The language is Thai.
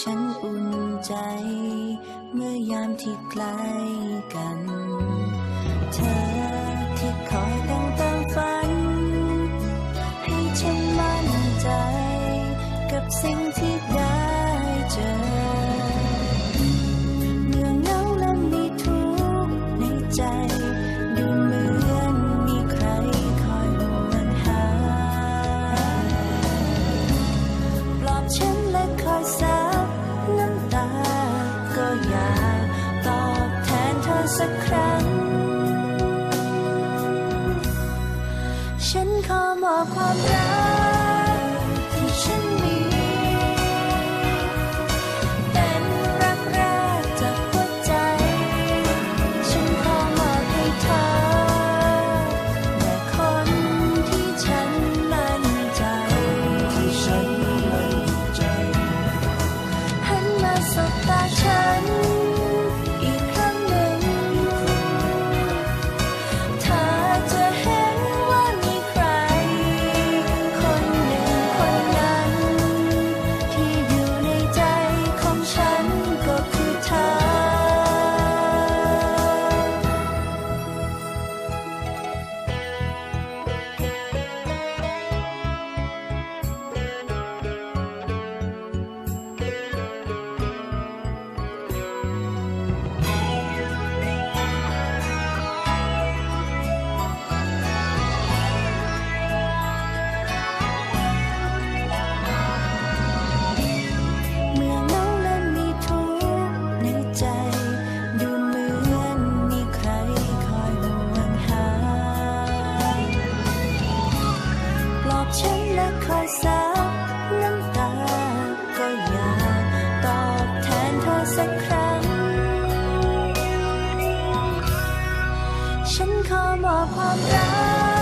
ฉันอุ่นใจ เมื่อยามที่ใกล้กัน เธอที่คอยตั้งตามฝัน ให้ฉันมั่นใจ กับสิ่งที่ได้เจอ เมื่อเงาและมีทุกในใจ ดูเหมือน สักครั้ง ฉันขอมอบความ 深刻莫ขอ